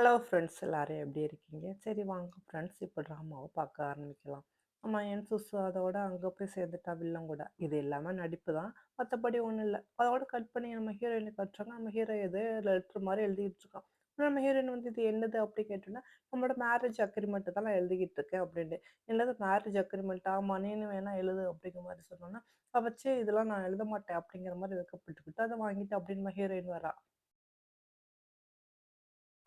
Hello friends எல்லோரும் எப்படி இருக்கீங்க? சரி வாங்க ஃப்ரெண்ட்ஸ் இப்போ ட்ராமாவை பார்க்க ஆரம்பிக்கலாம். ஆமாம் என் சுசு அதோட அங்கே போய் சேர்ந்துட்டா வில்லம் கூட. இது எல்லாமே நடிப்பு தான். மற்றபடி ஒன்றும் இல்லை. அதோட கட் பண்ணி நம்ம ஹீரோயினை கட்டுறாங்க நம்ம ஹீரோ எது லெட்ரு மாதிரி எழுதிட்டு இருக்கான். நம்ம ஹீரோயின் வந்து இது என்னது அப்படி கேட்டோன்னா நம்மளோட மேரேஜ் அக்ரிமெண்ட்டு தான் நான் எழுதிக்கிட்டு இருக்கேன் அப்படின்ட்டு. என்னது மேரேஜ் அக்ரிமெண்ட்டா மணின்னு வேணா எழுது அப்படிங்கிற மாதிரி சொன்னோன்னா அவ வச்சு இதெல்லாம் நான் எழுத மாட்டேன் அப்படிங்கிற மாதிரி வைக்கப்பட்டுக்கிட்டு அதை வாங்கிட்டு அப்படின்னு நம்ம ஹீரோயின் வரா?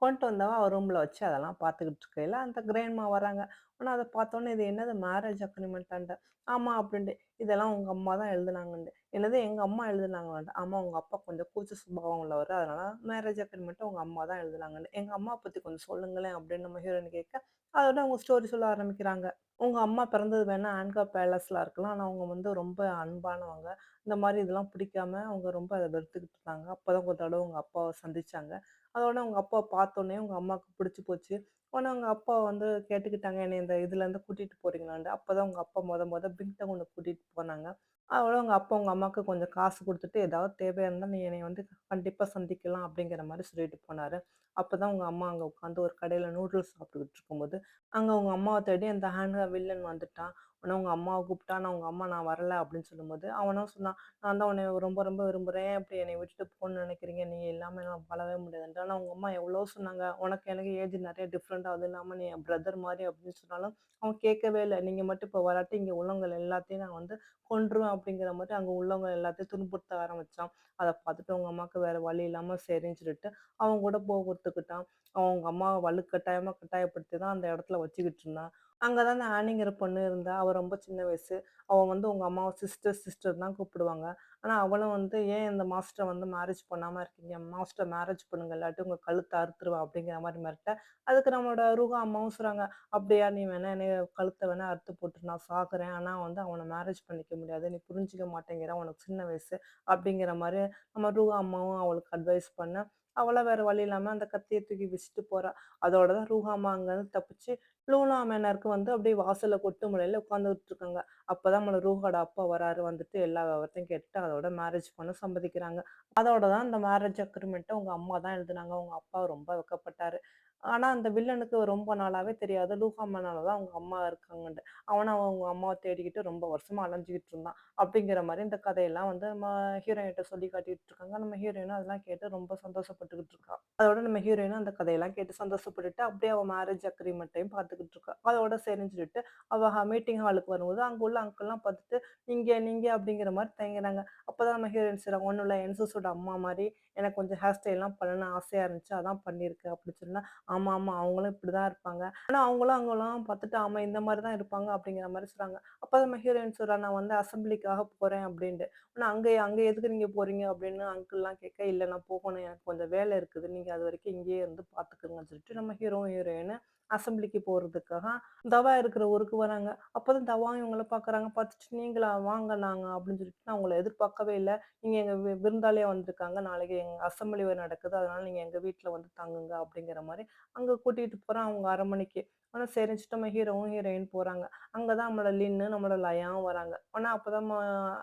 கொண்டு வந்தவன் அவ ரூமில் வச்சு அதெல்லாம் பார்த்துக்கிட்டு இருக்கையில அந்த கிராண்ட்மா வராங்க. ஆனால் அதை பார்த்தோன்னே இது என்னது மேரேஜ் அக்ரீமெண்ட்டான்ட்டு. ஆமாம் அப்படின்ட்டு. இதெல்லாம் உங்கள் அம்மா தான் எழுதுனாங்கன்ட்டு. என்னது எங்கள் அம்மா எழுதுனாங்களான்ட்டு. ஆமாம் உங்கள் அப்பா கொஞ்சம் கூச்ச சுபாவம் உள்ளவர் அதனால மேரேஜ் அக்ரிமெண்ட்டை உங்கள் அம்மா தான் எழுதுனாங்கன்னு. எங்கள் அம்மா பற்றி கொஞ்சம் சொல்லுங்களேன் அப்படின்னு நம்ம ஹீரோயின் கேட்க, அதோட அவங்க ஸ்டோரி சொல்ல ஆரம்பிக்கிறாங்க. உங்கள் அம்மா பிறந்தது வேணால் ஆன்கா பேலஸில் இருக்கலாம். ஆனால் அவங்க வந்து ரொம்ப அன்பானவங்க. இந்த மாதிரி இதெல்லாம் பிடிக்காம அவங்க ரொம்ப அதை வெறுத்துக்கிட்டு இருந்தாங்க. அப்பதான் ஒரு தடவை உங்கள் அப்பாவை சந்தித்தாங்க அதோட அவங்க அப்பா பார்த்தோன்னே உங்கள் அம்மாவுக்கு பிடிச்சி போச்சு. உடனே அவங்க அப்பா வந்து கேட்டுக்கிட்டாங்க, என்னைய இந்த இதுலேருந்து கூட்டிகிட்டு கூட்டிட்டு அப்போ தான் அவங்க அப்பா மொதல் மொதல் பிக் டவுனுக்கு கூட்டிகிட்டு போனாங்க. அதோட அவங்க அப்பா உங்கள் அம்மாவுக்கு கொஞ்சம் காசு கொடுத்துட்டு "ஏதாவது தேவையாக இருந்தால் நீ என்னைய வந்து கண்டிப்பாக சந்திக்கலாம்." அப்படிங்கிற மாதிரி சொல்லிட்டு போனார் அப்போ தான் உங்கள் அம்மா அங்கே உட்காந்து ஒரு கடையில் நூடுல்ஸ் சாப்பிட்டுக்கிட்டு இருக்கும்போது, அங்கே அவங்க அம்மாவை தேடி அந்த ஹேண்ட்ல வில்லன் வந்துட்டான். உடனே உங்கள் அம்மாவை கூப்பிட்டா, நான் உங்கள் அம்மா "நான் வரல" அப்படின்னு சொல்லும்போது, அவனும் சொன்னான், "நான் தான் உன்னை ரொம்ப ரொம்ப விரும்புகிறேன் அப்படி என்னை விட்டுட்டு போகணும்னு நினைக்கிறீங்க? நீ இல்லாமல் என்னால வாழவே முடியாதுன்ட்டு." ஆனால் உங்கள் அம்மா எவ்வளோ சொன்னாங்க. "உனக்கு எனக்கு ஏஜ் நிறைய டிஃப்ரெண்ட் அதுவும் இல்லாமல் நீ என் பிரதர் மாதிரி அப்படின்னு சொன்னாலும், அவன் கேட்கவே இல்லை நீங்கள் மட்டும் இப்போ வராட்டி இங்கே உள்ளவங்கள் எல்லாத்தையும் நான் வந்து கொன்றுவேன்." அப்படிங்கிற மாதிரி அங்கே உள்ளவங்க எல்லாத்தையும் துன்புறுத்த ஆரம்பித்தான் அதை பார்த்துட்டு உங்கள் அம்மாவுக்கு வேறு வழி இல்லாமல் சரின்னு சொல்லிட்டு, அவன் கூட போக ஒத்துக்கிட்டான். அவன் உங்க அம்மாவ வலுக்கட்டாயமா கட்டாயப்படுத்தி தான் அந்த இடத்துல வச்சுக்கிட்டு இருந்தான். அங்கே தான் அந்த ஆனிங்கிற பொண்ணு இருந்தா. அவள் ரொம்ப சின்ன வயசு. அவன் வந்து உங்கள் அம்மாவை சிஸ்டர் சிஸ்டர் தான் கூப்பிடுவாங்க. ஆனால் அவளும் வந்து "ஏன் இந்த மாஸ்டரை வந்து மேரேஜ் பண்ணாமல் இருக்கீங்க? மாஸ்டர் மேரேஜ் பண்ணுங்க. இல்லாட்டி உங்கள் கழுத்த அறுத்துருவேன்." அப்படிங்கிற மாதிரி மிரட்ட, அதுக்கு நம்மளோட ரூஹா அம்மாவும் சொல்கிறாங்க "அப்படியா நீ வேணா என்ன கழுத்த வேணா அறுத்து போட்டுரு. நான் சாகுறேன். ஆனால் வந்து அவனை மேரேஜ் பண்ணிக்க முடியாது. நீ புரிஞ்சுக்க மாட்டேங்கிற. உனக்கு சின்ன வயசு." அப்படிங்கிற மாதிரி நம்ம ரூகா அம்மாவும் அவளுக்கு அட்வைஸ் பண்ண, அவளை வேற வழி இல்லாம அந்த கத்தியை தூக்கி வச்சுட்டு போறா. அதோட தான் ரூஹாமா அங்கேருந்து தப்பிச்சு லூனா மேனருக்கு வந்து அப்படியே வாசல்ல கொட்டு முலையில் உட்காந்துட்டு இருக்காங்க. அப்பதான் நம்மள ரூஹோட அப்பா வராரு. வந்துட்டு எல்லா விவரத்தையும் கேட்டுட்டு அதோட மேரேஜ் பண்ண சம்மதிக்கிறாங்க. அதோட தான் அந்த மேரேஜ் அக்ரிமெண்ட்டை உங்க அம்மா தான் எழுதுனாங்க. உங்க அப்பா ரொம்ப வெட்கப்பட்டாரு. ஆனால் அந்த வில்லனுக்கு ரொம்ப நாளாகவே தெரியாது. லூஹா மேனால தான் அவங்க அம்மா இருக்காங்கன்ட்டு. அவனை அவங்க அம்மாவை தேடிக்கிட்டு ரொம்ப வருஷமாக அலைஞ்சிக்கிட்டு இருந்தான். அப்படிங்கிற மாதிரி இந்த கதையெல்லாம் வந்து நம்ம ஹீரோயின்கிட்ட சொல்லி காட்டிகிட்டு இருக்காங்க. நம்ம ஹீரோயினும் அதெல்லாம் கேட்டு ரொம்ப சந்தோஷப்பட்டுக்கிட்டு இருக்கா. அதோட நம்ம ஹீரோயினும் அந்த கதையெல்லாம் கேட்டு சந்தோஷப்பட்டுட்டு, அப்படியே அவள் மேரேஜ் அக்ரிமெண்ட்டையும் பார்த்துக்கிட்டு இருக்கா. அதோட சரின்னு சொல்லிட்டு, மீட்டிங் ஹாலுக்கு வரும்போது, அங்கே உள்ள அங்கிள்லாம் பார்த்துட்டு, நீங்கள் நீங்கள் அப்படிங்கிற மாரி தயங்குறாங்க. அப்பதான் நம்ம ஹீரோயின் சொல்றாங்க, ஒன்றும் இல்லை என்சஸோட அம்மா மாதிரி எனக்கு கொஞ்சம் ஹேர் ஸ்டைல்லாம் பண்ணணும்னு ஆசையாக இருந்துச்சு. அதான் பண்ணியிருக்கேன்." அப்படின்னு சொன்னால் "ஆமா, ஆமா. அவங்களும் இப்படிதான் இருப்பாங்க." ஆனா அவங்களும் அவங்களாம் பார்த்துட்டு, "ஆமா இந்த மாதிரி தான் இருப்பாங்க." அப்படிங்கிற மாதிரி சொல்றாங்க. அப்ப நம்ம ஹீரோயின் சொல்றா, "நான் வந்து அசெம்பிளிக்காக போறேன்." அப்படின்ட்டு. ஆனா அங்க அங்க எதுக்கு நீங்க போறீங்க? அப்படின்னு அங்கிள்லாம் கேட்க, "இல்ல நான் போகணும். எனக்கு கொஞ்சம் வேலை இருக்குது. நீங்க அதுவரைக்கும் இங்கேயே இருந்து பார்த்துக்கங்கன்னு" சொல்லிட்டு நம்ம ஹீரோ ஹீரோயினை அசெம்பிளிக்கு போகிறதுக்காக தவா இருக்கிற ஊருக்கு வராங்க. அப்போ தான் தவாவும் இவங்கள பார்க்குறாங்க. பார்த்துட்டு, "நீங்களா? வாங்க நாங்கள் அப்படின்னு சொல்லிட்டு, "நான் உங்களை எதிர்பார்க்கவே இல்லை நீங்கள் எங்கள் வி வந்திருக்காங்க. நாளைக்கு எங்கள் அசம்பிளி நடக்குது. அதனால் நீங்கள் எங்கள் வீட்டில் வந்து தங்குங்க." அப்படிங்கிற மாதிரி அங்கே கூட்டிகிட்டு போகிறேன் அவங்க அரண்மனைக்கு. மணிக்கு ஆனால் சொல்லிட்டு நம்ம ஹீரோவும், ஹீரோயின் போகிறாங்க அங்கே தான் நம்மளோட லின்னு, நம்மளோட லயாவும் வராங்க. ஆனால் அப்போ தான்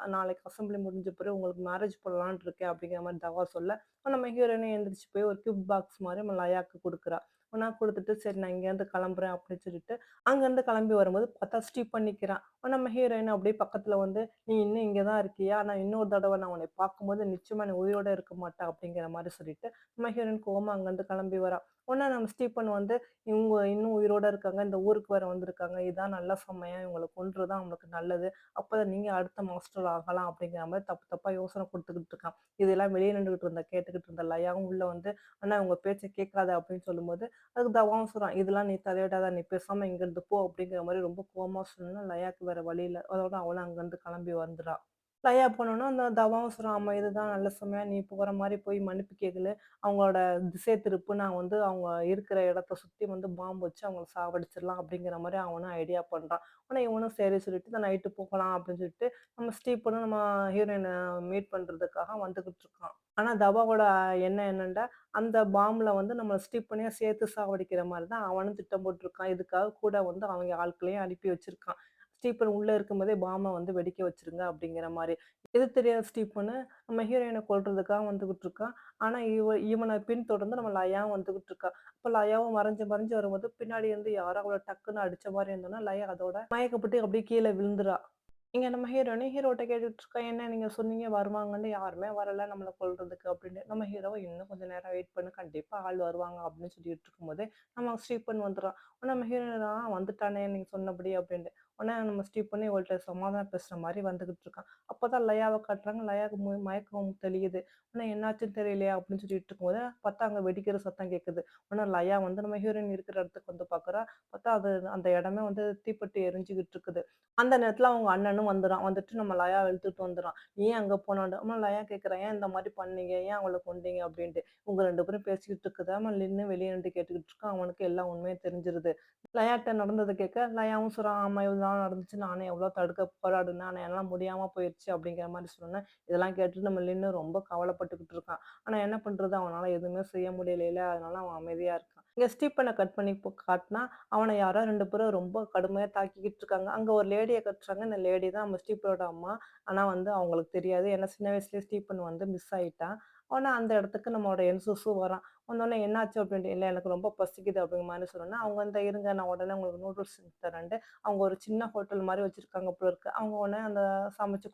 நாளைக்கு அசம்பிளி முடிஞ்ச பிறகு உங்களுக்கு மேரேஜ் பண்ணலான்ட்டு இருக்கேன் அப்படிங்கிற மாதிரி தவா சொல்ல, நம்ம ஹீரோயினும் எழுந்திரிச்சு போய் ஒரு கிஃப்ட் பாக்ஸ் மாதிரி நம்ம லயாக்கு கொடுக்குறா ஒண்ணா கொடுத்துட்டு "சரி நான் இங்கேருந்து கிளம்புறேன்" அப்படின்னு சொல்லிட்டு, அங்கேருந்து கிளம்பி வரும்போது பார்த்தா ஸ்டீபன் பண்ணிக்கிறான் நம்ம ஹீரோயின் அப்படியே பக்கத்தில் வந்து, "நீ இன்னும் இங்கே தான் இருக்கியா? நான் இன்னொரு தடவை நான் உன்னை பார்க்கும்போது நிச்சயமா நீ உயிரோட இருக்க மாட்டேன் அப்படிங்கிற மாதிரி சொல்லிட்டு, நம்ம ஹீரோயின் கோமா அங்கேருந்து கிளம்பி வரா. ஒன்றா நம்ம ஸ்டீபன் வந்து, "இவங்க இன்னும் உயிரோட இருக்காங்க. இந்த ஊருக்கு வேற வந்திருக்காங்க. இதான் நல்ல சமயம். இவங்கள கொன்றது தான் அவங்களுக்கு நல்லது. அப்போதான் நீங்கள் அடுத்த மாஸ்டர் ஆகலாம்." அப்படிங்கிற மாதிரி தப்பு தப்பாக யோசனை கொடுத்துக்கிட்டு இருக்கான். இதெல்லாம் வெளியே நின்றுகிட்டு இருந்த கேட்டுக்கிட்டு இருந்த லயாவும் உள்ள வந்து, "அண்ணா உங்க பேச்சை கேட்காத" அப்படின்னு சொல்லும்போது, அதுக்கு தவாவும் சொல்கிறான் "இதெல்லாம் நீ தலையிடாத. நீ பேசாமல் இங்கேருந்து போ." அப்படிங்கிற மாதிரி ரொம்ப கோவமா சொல்லணும்னா லயாக்கு வேற வழி அதோட அவளும் அங்கேருந்து கிளம்பி வந்துறா. லயா போனோன்னா அந்த தவாவும் சொல்றான், "ஆமா இதுதான் நல்ல சமயம். நீ போகிற மாதிரி போய் மன்னிப்பு கேட்கல அவங்களோட திசை திருப்பு. நான் வந்து அவங்க இருக்கிற இடத்த சுற்றி வந்து பாம்பு வச்சு அவங்கள சாவடிச்சிடலாம்." அப்படிங்கிற மாதிரி அவனும் ஐடியா பண்ணுறான் ஆனால் இவனும் சரி சொல்லிட்டு, "இந்த நைட்டு போகலாம்." அப்படின்னு சொல்லிட்டு, நம்ம ஸ்டீப்பனும் நம்ம ஹீரோயினை மீட் பண்ணுறதுக்காக வந்துக்கிட்டு இருக்கான். ஆனால் தபாவோட எண்ணம் என்னென்னா அந்த பாம்பில் வந்து நம்ம ஸ்டீப்பனையும் சேர்த்து சாவடிக்கிற மாதிரி தான் அவனும் திட்டம் போட்டிருக்கான். இதுக்காக கூட வந்து அவங்க ஆட்களையும் அனுப்பி வச்சிருக்கான். ஸ்டீப்பன் உள்ள இருக்கும்போதே பாமை வந்து வெடிக்க வச்சிருங்க அப்படிங்கிற மாதிரி எது தெரியாத ஸ்டீஃபனு நம்ம ஹீரோயினை கொள்றதுக்காக வந்துகிட்டு இருக்கான். ஆனா இவ பின் பின்தொடர்ந்து நம்ம லயாவும் வந்துகிட்டு இருக்கா. இப்போ லயாவும் மறைஞ்சு மறைஞ்சு வரும்போது பின்னாடி இருந்து யாரோ அவள டக்குன்னு அடிச்ச மாதிரி இருந்தோனே, லயா அதோட மயக்கப்பட்டு அப்படியே கீழே விழுந்துறா. இங்க நம்ம ஹீரோனே ஹீரோட்ட கேட்டுட்டு இருக்கா. "என்ன நீங்க சொன்னீங்க வருவாங்கன்னு, யாருமே வரல நம்மளை கொல்றதுக்கு" அப்படின்னு. நம்ம ஹீரோவை "இன்னும் கொஞ்சம் நேரம் வெயிட் பண்ணு, கண்டிப்பா ஆள் வருவாங்க" அப்படின்னு சொல்லிட்டு இருக்கும்போது நம்ம ஸ்டீப்பன் வந்துடுறான் நம்ம ஹீரோயின் வந்துட்டானே நீங்க சொன்னபடி" அப்படின்ட்டு. உடனே நம்ம ஸ்டீப்பனே இவள்கிட்ட சமாதானம் பேசுகிற மாதிரி வந்துக்கிட்டு இருக்கான். அப்போ தான் லயாவை காட்டுறாங்க. லயாவுக்கு மயக்கம் தெளியுது. உடனே என்னாச்சுன்னு தெரியலையா அப்படின்னு சொல்லிட்டு இருக்கும்போது, பார்த்தா அங்கே வெடிக்கிற சத்தம் கேட்குது. உடனே லயா வந்து நம்ம ஹீரோயின் இருக்கிற இடத்துக்கு வந்து பார்க்குறா. பார்த்தா அது அந்த இடமே வந்து தீப்பட்டு எரிஞ்சுக்கிட்டு இருக்குது. அந்த நேரத்தில் அவங்க அண்ணனும் வந்துறான். வந்துட்டு நம்ம லயா இழுத்துட்டு வந்துறான். ஏன் அங்கே போனன்ட்டு?" அம்மா லயா கேட்குறேன் "ஏன் இந்த மாதிரி பண்ணீங்க? ஏன் அவங்கள கொண்டீங்க அப்படின்ட்டு. உங்கள் ரெண்டு பேரும் பேசிக்கிட்டு இருக்குதா அவன் நின்று வெளியே நின்று கேட்டுக்கிட்டு இருக்கான். அவனுக்கு எல்லா உண்மையும் தெரிஞ்சிருது. லயாட்ட நடந்ததை கேட்க, லயாவும் சொல்றா, "ஆமா இதுதான் நடந்துச்சு. நானே எவ்வளோ தடுக்க போராடுனேன் ஆனால் என்னால முடியாமல் போயிடுச்சு அப்படிங்கிற மாதிரி சொன்னேன் இதெல்லாம் கேட்டுட்டு நம்ம லின்னு ரொம்ப கவலைப்பட்டுக்கிட்டு இருக்கான். ஆனால் என்ன பண்ணுறது அவனால் எதுவுமே செய்ய முடியலையில அதனால அவன் அமைதியாக இருக்கான். இங்கே ஸ்டீப்பனை கட் பண்ணி காட்டினா அவனை யாரோ ரெண்டு பேரும் ரொம்ப கடுமையாக தாக்கிக்கிட்டு இருக்காங்க. அங்கே ஒரு லேடியை கட்டுறாங்க இந்த லேடி தான் நம்ம ஸ்டீப்பனோட அம்மா. ஆனால் வந்து அவங்களுக்கு தெரியாது. ஏன்னா சின்ன வயசுலேயே ஸ்டீப்பன் வந்து மிஸ் ஆயிட்டான். உடனே அந்த இடத்துக்கு நம்மளோட என்சூஸும் வரான். வந்தோனே "என்னாச்சு?" அப்படின்ட்டு, இல்லை எனக்கு ரொம்ப பசிக்குது" அப்படிங்கிற மாதிரி சொன்னோனே, அவங்க வந்து "இருங்க நான் உடனே உங்களுக்கு நூடுல்ஸ் தரேன்ட்டு" அவங்க ஒரு சின்ன ஹோட்டல் மாதிரி வச்சுருக்காங்க போல இருக்கு. அவங்க உடனே அந்த சமைச்சு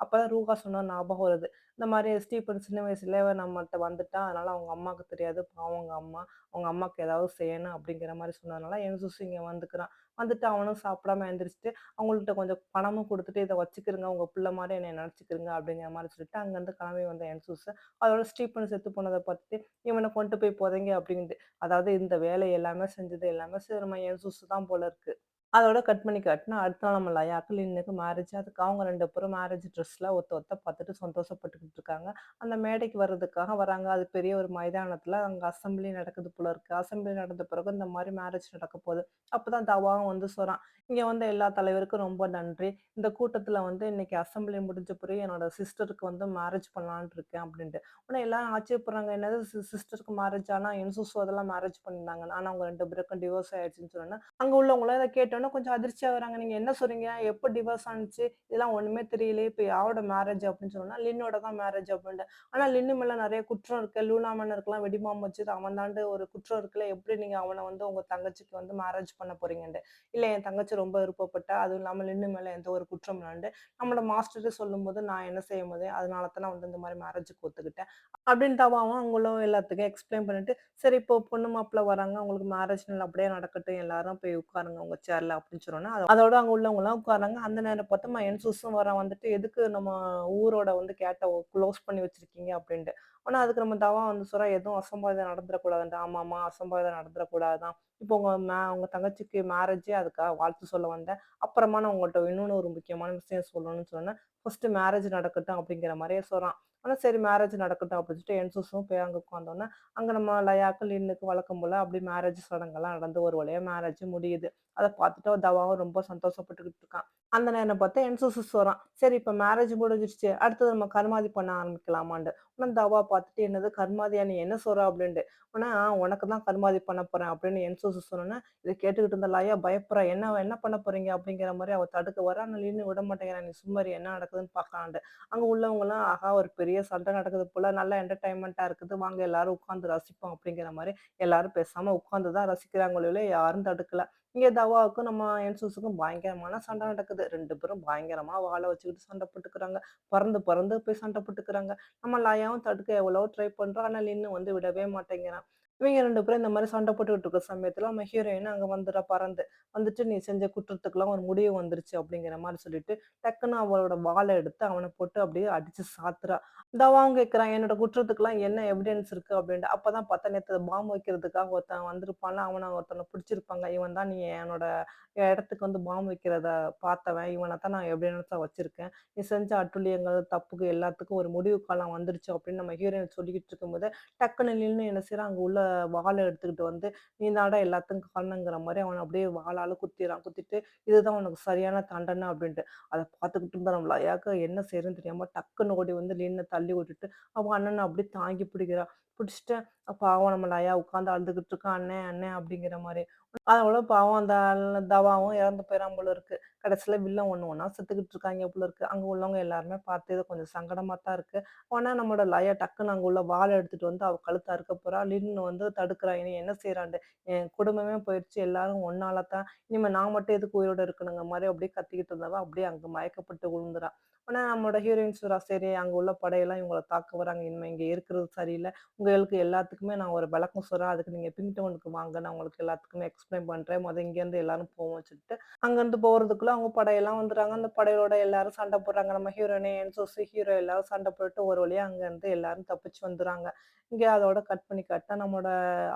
அப்போ தான் ரூகா சொன்ன ஞாபகம் வருது. இந்த மாதிரி ஸ்டீபன் சின்ன வயசுல நம்மகிட்ட வந்துட்டா அதனால அவங்க அம்மாவுக்கு தெரியாது. பாவம் அவங்க அம்மா. அவங்க அம்மாவுக்கு ஏதாவது செய்யணும் அப்படிங்கிற மாதிரி சொன்னதுனால, என்சூஸ் இங்கே வந்துக்கிறான். வந்துட்டு அவனும் சாப்பிடாம எழுந்திரிச்சிட்டு அவங்கள்ட்ட கொஞ்சம் பணமும் கொடுத்துட்டு இதை வச்சுக்கிருங்க. உங்க பிள்ளை மாதிரி என்னை நெனச்சுக்கிருங்க" அப்படிங்கிற மாதிரி சொல்லிட்டு, அங்கேருந்து கிளம்பி வந்த என்சூஸ் அதோட ஸ்டீஃபன் செத்து போனதை பார்த்துட்டு, இவனை கொண்டு போய் புதைங்க" அப்படின்ட்டு. அதாவது இந்த வேலை எல்லாமே செஞ்சது எல்லாமே ச நம்ம என்சூஸ் தான் போல இருக்கு. அதோட கட் பண்ணி காட்டினா அடுத்த நாள் நம்ம லயாக்கள் இன்னைக்கு மேரேஜ். அதுக்கு அவங்க ரெண்டு பேரும் மேரேஜ் ட்ரெஸ்ல ஒத்த ஒத்த பார்த்துட்டு சந்தோஷப்பட்டுக்கிட்டு இருக்காங்க. அந்த மேடைக்கு வர்றதுக்காக வராங்க. அது பெரிய ஒரு மைதானத்துல அங்க அசெம்பிளி நடக்குது போல இருக்கு. அசெம்பிளி நடந்த பிறகு இந்த மாதிரி மேரேஜ் நடக்க போகுது. அப்பதான் தவாவும் வந்து சொல்றான். "இங்க வந்த எல்லா தலைவருக்கும் ரொம்ப நன்றி. இந்த கூட்டத்துல வந்து இன்னைக்கு அசம்பிளி முடிஞ்ச பிறகு என்னோட சிஸ்டருக்கு வந்து மேரேஜ் பண்ணலான் இருக்கேன்" அப்படின்ட்டு. உடனே எல்லாரும் ஆச்சரியப்படுறாங்க. என்னது சி சிஸ்டருக்கு மேரேஜ் ஆனா என்சூஸ் அதெல்லாம் மேரேஜ் பண்ணிருந்தாங்க ஆனா அவங்க ரெண்டு பேருக்கும் டிவோர்ஸ் ஆயிடுச்சுன்னு சொன்னோனே, அங்க இதை கேட்டோம் கேட்டோனே கொஞ்சம் அதிர்ச்சியாக வராங்க. "நீங்க என்ன சொல்றீங்க? எப்போ டிவோர்ஸ் ஆனுச்சு? இதெல்லாம் ஒண்ணுமே தெரியல இப்போ யாரோட மேரேஜ்?" அப்படின்னு சொன்னால் "லின்னோட தான் மேரேஜ்" அப்படின்ட்டு. ஆனால் லின்னு மேல நிறைய குற்றம் இருக்கு. லூனா மன்னருக்குலாம் வெடிபாம்பு வச்சு அவன் தாண்டு ஒரு குற்றம் இருக்குல்ல. எப்படி நீங்க அவனை வந்து உங்க தங்கச்சிக்கு வந்து மேரேஜ் பண்ண போறீங்கன்ட்டு. இல்லை என் தங்கச்சி ரொம்ப விருப்பப்பட்டா. அதுவும் இல்லாமல் லின்னு மேல எந்த ஒரு குற்றமும் இல்லன்ட்டு." நம்மளோட மாஸ்டர்கிட்ட சொல்லும்போது நான் என்ன செய்ய முடியும்? அதனால தான் நான் வந்து இந்த மாதிரி மேரேஜுக்கு ஒத்துக்கிட்டேன். அப்படின்னு தவாவும் அவங்களும் எல்லாத்துக்கும் எக்ஸ்பிளைன் பண்ணிட்டு, "சரி இப்போ பொண்ணு மாப்பிள்ளை வராங்க. அவங்களுக்கு மேரேஜ் நல்லபடியா நடக்கட்டும். எல்லாரும் போய் உட்காருங்க அவங்க சேர்ல" அப்படின்னு சொன்னோன்னா அதோட அங்க உள்ளவங்கலாம் உட்காராங்க அந்த நேரம் பார்த்து மயன் என்சூஸும் வர வந்துட்டு, "எதுக்கு நம்ம ஊரோட வந்து கேட்ட க்ளோஸ் பண்ணி வச்சிருக்கீங்க?" அப்படின்ட்டு. ஆனா அதுக்கு நம்ம தவா வந்து சொல்றான், "எதுவும் அசம்பாவிதம் நடந்துறக்கூடாதுன்ட்டு." ஆமாம்மா அசம்பாவிதம் நடந்துறக்கூடாது தான். இப்போ உங்க மே உங்க தங்கச்சிக்கு மேரேஜே அதுக்காக வாழ்த்து சொல்ல வந்தேன். அப்புறமா நான் உங்கள்கிட்ட இன்னொன்னு ஒரு முக்கியமான விஷயம் சொல்லணும்னு சொன்னேன். ஃபஸ்ட்டு மேரேஜ் நடக்கட்டும்." அப்படிங்கிற மாதிரியே சொல்றான். ஆனால் சரி மேரேஜ் நடக்கட்டும் அப்படின்னு சொல்லிட்டு என்சூஸும் போய் அங்கே உட்காந்தோனே, அங்கே நம்ம லயாக்கள் இன்னுக்கு வழக்கம் போல் அப்படி மேரேஜ் சடங்கெல்லாம் நடந்து ஒரு வழியாக மேரேஜ் முடியுது. அதை பார்த்துட்டு தவாவும் ரொம்ப சந்தோஷப்பட்டுக்கிட்டு இருக்கான். அந்த நேரம் பார்த்து என்சூசஸ் வரான். சரி இப்போ மேரேஜ் முடிஞ்சிருச்சு. அடுத்தது நம்ம கர்மாதி பண்ண ஆரம்பிக்கலாமாண்டு உடனே தவா பார்த்துட்டு, "என்னது கர்மாதியா? நீ என்ன சொல்ற?" அப்படின்ட்டு. உடனே, உனக்கு தான் கர்மாதி பண்ண போறேன்" அப்படின்னு என்சூசஸ் சொன்னோன்னே இதை கேட்டுக்கிட்டு இருந்த லாயா பயப்படுற "என்ன என்ன பண்ண போறீங்க?" அப்படிங்கிற மாதிரி அவ தடுக்க வர நின்னு விட மாட்டேங்கிறான். "நீ சும்மா என்ன நடக்குதுன்னு பார்க்கலான்ட்டு." அங்கே உள்ளவங்களாம் ஆகா ஒரு பெரிய சண்டை நடக்குது போல. நல்லா என்டர்டெயின்மென்ட்டா இருக்குது. வாங்க எல்லாரும் உட்காந்து ரசிப்போம் அப்படிங்கிற மாதிரி எல்லாரும் பேசாம உட்காந்து தான் ரசிக்கிறாங்களே யாரும் தடுக்கலை இங்கே தவாவுக்கும் நம்ம என்சூஸுக்கும் பயங்கரமான சண்டை நடக்குது. ரெண்டு பேரும் பயங்கரமாக வாழை வச்சுக்கிட்டு சண்டை போட்டுக்கிறாங்க. பறந்து பறந்து போய் சண்டை போட்டுக்கிறாங்க. நம்ம லயாவும் தடுக்க எவ்வளோ ட்ரை பண்ணுறோம் ஆனால் நின்று வந்து விடவே மாட்டேங்கிறான். இவங்க ரெண்டு பேரும் இந்த மாதிரி சண்டை போட்டுக்கிட்டு இருக்க சமயத்துல நம்ம ஹீரோயின் அங்க வந்துடா பறந்து. வந்துட்டு, "நீ செஞ்ச குற்றத்துக்குலாம் ஒரு முடிவு வந்துருச்சு" அப்படிங்கிற மாதிரி சொல்லிட்டு, டக்குன்னு அவளோட வாழை எடுத்து அவனை போட்டு அப்படியே அடிச்சு சாத்துறா. தவாவும் கேட்கிறான், "என்னோட குற்றத்துக்குலாம் என்ன எவிடன்ஸ் இருக்கு?" அப்படின்ட்டு. அப்பதான் பார்த்தா நேற்று பாம்பு வைக்கிறதுக்காக ஒருத்தன் வந்திருப்பான்ல, அவனை ஒருத்தன பிடிச்சிருப்பாங்க. "இவன் தான் நீ என்னோட இடத்துக்கு வந்து பாம்பு வைக்கிறத பார்த்தவன். இவனை தான் நான் எவிடன்ஸா வச்சிருக்கேன். நீ செஞ்ச அட்டுழியங்கள் தப்புக்கு எல்லாத்துக்கும் ஒரு முடிவு காலம் வந்துருச்சு" அப்படின்னு நம்ம ஹீரோயின் சொல்லிக்கிட்டு இருக்கும்போது, டக்குன்னு நின்று என்ன செய்யறான் அங்க உள்ள வாழை எடுத்துக்கிட்டு வந்து, "நீ தான்டா எல்லாத்துக்கும் காரணங்கிற" மாதிரி அவனை அப்படியே வாழால குத்திடுறான் குத்திட்டு, "இதுதான் உனக்கு சரியான தண்டனை" அப்படின்ட்டு. அதை பார்த்துக்கிட்டு இருந்தா நம்மள லயாக்கு என்ன செய்றதுன்னு தெரியாம டக்குன்னு ஓடி வந்து லீனை தள்ளி விட்டுட்டு, அவன் அண்ணனை அப்படியே தாங்கி பிடிக்கிறான் பிடிச்சிட்டு பாவம் நம்ம லயா உட்காந்து அழுதுகிட்டு இருக்கான். அண்ணே அண்ணே அப்படிங்கிற மாதிரி. அதோட பாவம் அந்த தவாவும் இறந்து போயிடாம போல இருக்கு. கடைசியில வில்லம் ஒண்ணு ஒண்ணா செத்துக்கிட்டு இருக்காங்க போல இருக்கு. அங்க உள்ளவங்க எல்லாருமே பார்த்து இது கொஞ்சம் சங்கடமா தான் இருக்கு. ஆனா நம்மளோட லயா டக்குன்னு அங்க உள்ள வாழை எடுத்துட்டு வந்து அவ கழுத்தா இருக்க போறா. லின்னு வந்து தடுக்கிறா. இனி என்ன செய்யறாண்டு என் குடும்பமே போயிடுச்சு. எல்லாரும் ஒன்னால தான். இனிமே நான் மட்டும் எதுக்கு உயிரோட இருக்கணுங்க மாதிரி அப்படியே கத்திக்கிட்டு இருந்தவ அப்படியே அங்க மயக்கப்பட்டு விழுந்துறா. ஆனா நம்மளோட ஹீரோயின் சொல்றா சரி அங்க உள்ள படையெல்லாம் இவங்களை தாக்க வராங்க. இனிமே இங்க இருக்கிறது சரியில்லை. உங்களுக்கு எல்லாத்துக்குமே நான் ஒரு விளக்கம் சொல்றேன். அதுக்கு நீங்க பிங்டவுனுக்கு வாங்க. நான் உங்களுக்கு எல்லாத்துக்குமே எக்ஸ்பிளைன் பண்ணுறேன் முத இங்கேருந்து எல்லாரும் போவோம் சொல்லிட்டு அங்கேருந்து போகிறதுக்குள்ளே அவங்க படையெல்லாம் வந்துடுறாங்க. அந்த படையோட எல்லாரும் சண்டை போடுறாங்க. நம்ம ஹீரோயினே என்சோசி ஹீரோ எல்லாரும் சண்டை போட்டு ஒரு வழியாக அங்கேருந்து எல்லாரும் தப்பிச்சு வந்துடுறாங்க. இங்கே அதோட கட் பண்ணி கட்டா நம்மளோட